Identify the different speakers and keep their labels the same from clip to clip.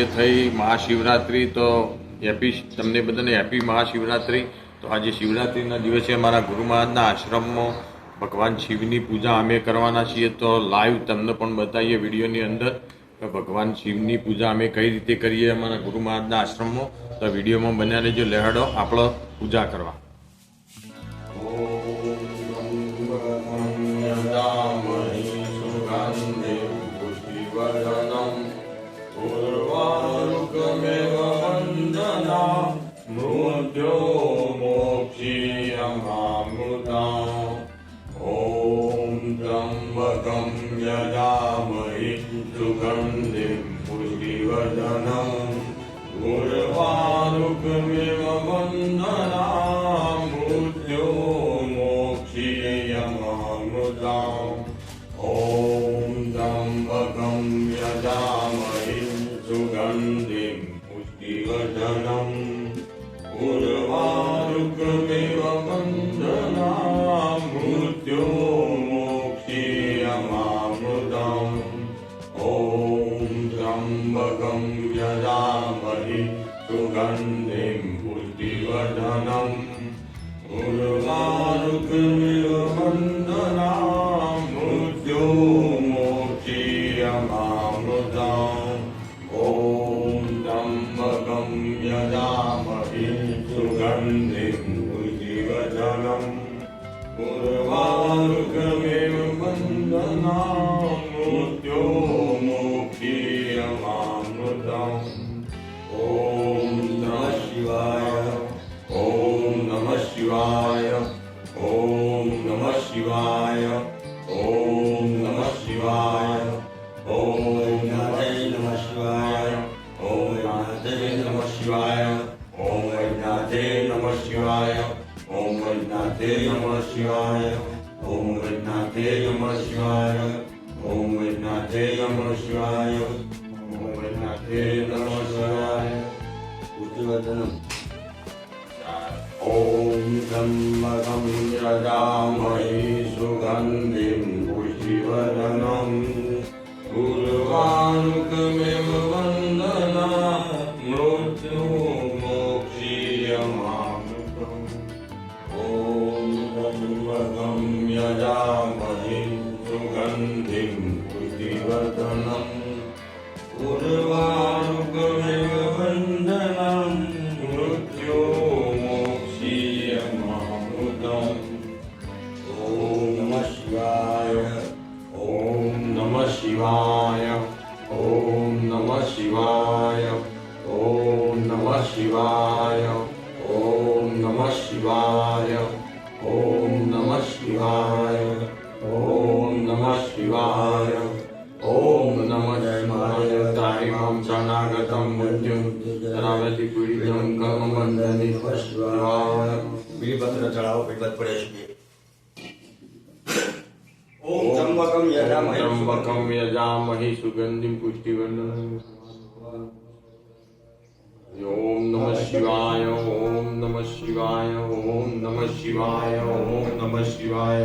Speaker 1: આજે થઈ મહાશિવરાત્રિ, તો હેપી તમને બધાને હેપી મહાશિવરાત્રિ. તો આજે શિવરાત્રિના દિવસે અમારા ગુરુ મહારાજના આશ્રમમાં ભગવાન શિવની પૂજા અમે કરવાના છીએ. તો લાઈવ તમને પણ બતાવીએ વિડીયોની અંદર કે ભગવાન શિવની પૂજા અમે કઈ રીતે કરીએ અમારા ગુરુ મહારાજના આશ્રમમાં. તો વિડીયોમાં બન્યા રહેજો, લહેડો આપણે પૂજા કરવા. પૂર્વારુકમેવ वरदनं गुरुवारुकमिव वन्दनां भूत्यो मोक्षीयमानुदाम् ॐ दम्बकं यजामहि सुगन्धिं पुष्टिवर्धनम् गुरुवारुकमिव वन्द वन्दिं बुद्धिवर्धनं गुरुवारुकमिलवन्दनां मृत्योमोक्षीयमामृताम् ॐ तं भगं यजामहे सुगन्धिं बुद्धिवर्धनं गुरुवारुकमिव वन्दनां मृत्योमोक्षीयमामृताम् ॐ शिवाय ॐ नमः शिवाय ॐ नमः शिवाय ॐ नमः शिवाय ॐ नाथै नमः शिवाय ॐ नाथै नमः शिवाय ॐ वैनाथे नमः शिवाय ॐ वैनाथे नमः शिवाय ॐ वैनाथे नमः शिवाय ॐ वैनाथे नमः शिवाय ॐ वैनाथे नमः शिवाय
Speaker 2: बुद्धिवर्धनम्।
Speaker 1: ॐ त्र्यम्बकं यजामहि सुगन्धिं पुष्टिवर्धनम् उर्वारुकमिव वन्दना, मृत्यो मोक्षीयमामृतम् ॐ त्र्यम्बकं यजामहि सुगन्धिं पुष्टिवर्धनम् शिवाय। ओम नमः शिवाय। ओम नमः शिवाय। ओम नमः शिवाय। ओम नमः शिवाय। ओम नमः जय महाराज तारी शिवाय। तारिमां शरणागतं मृत्युं शरावति पीडितं कर्मबन्धनि शिवाय
Speaker 2: बिलिपत्र चढ़ाओ बिलपत पड़े ओम
Speaker 1: त्र्यंबकम यजामहि सुगंधिम पुष्टिवर्धनम् ॐ नमः शिवाय ॐ नमः शिवाय ॐ नमः शिवाय ॐ नमः शिवाय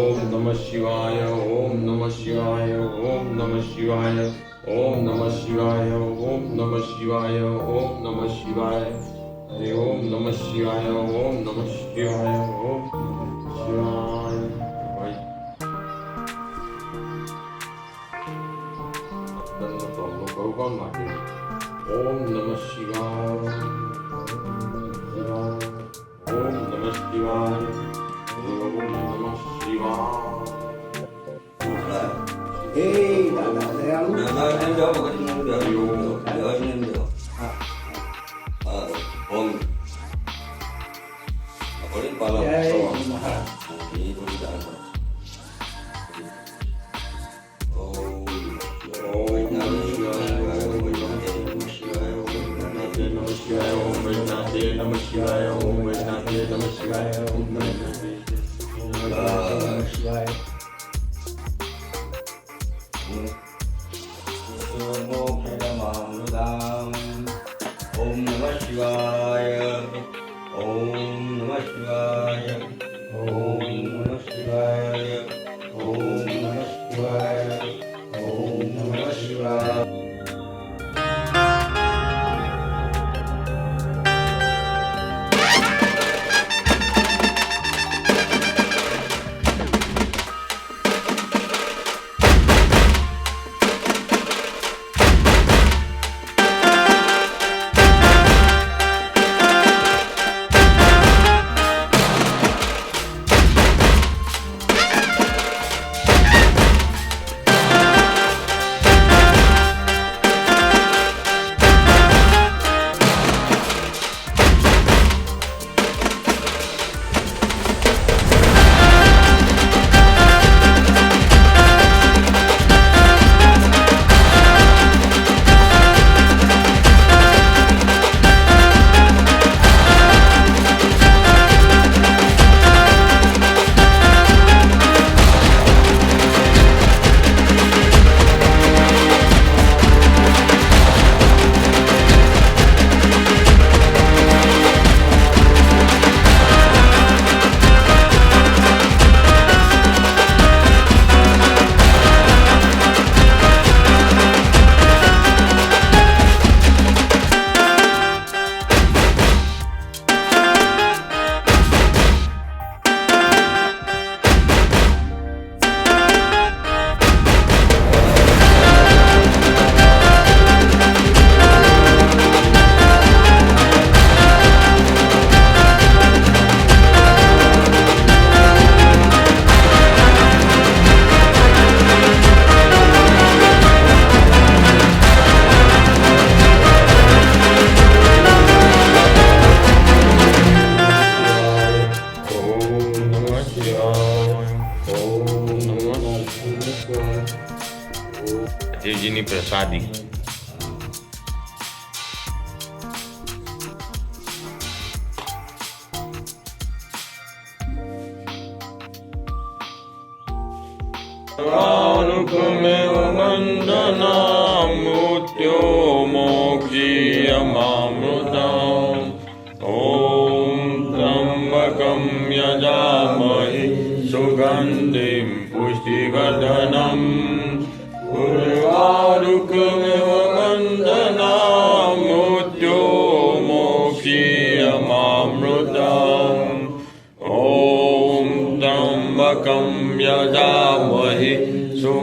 Speaker 1: ॐ नमः शिवाय ॐ नमः शिवाय ॐ नमः शिवाय ॐ नमः शिवाय ॐ नमः शिवाय ॐ नमः शिवाय हरि ॐ नमः शिवाय ॐ नमः शिवाय नमः शिवाय
Speaker 2: かわかんないけど。
Speaker 1: オンナマシワオンナマ
Speaker 3: シワ
Speaker 2: オンナマシワえい、ー、だだだよ。I don't
Speaker 1: Om Namah Shivaya. वन्दना मृत्यो मोक्षीयमामृतम् ॐ त्र्यम्बकं यजामहे सुगन्धिं पुष्टिवर्धनम् उर्वारुकमिव वन्दना मृत्यो मोक्षीयमामृतम् ॐ त्र्यम्बकं यजामहे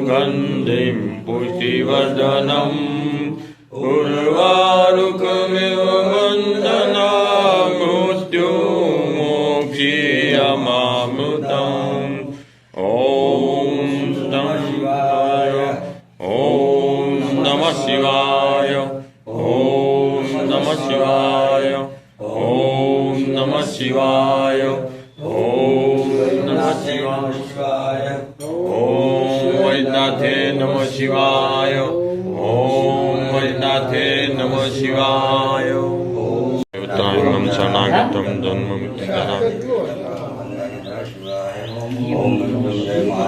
Speaker 1: सुगन्धिं पुष्टिवर्धनम्। उर्वारुकमिव वन्दना मृत्यो मोक्षीयमामृतम् ॐ शिवाय ॐ नमः शिवाय ॐ नमः शिवाय ॐ नमः शिवाय ॐ नमः शिवाय नमः शिवाय ॐ वैद्यनाथे नमः शिवाय देवताङ्गं शरणागतं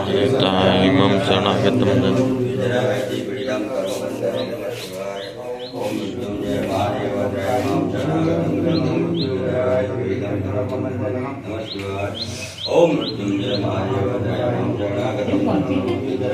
Speaker 1: देवताङ्गं शरणागतं जन्म
Speaker 2: ओम मृत्युंजय महादेव दयाम शरणागतम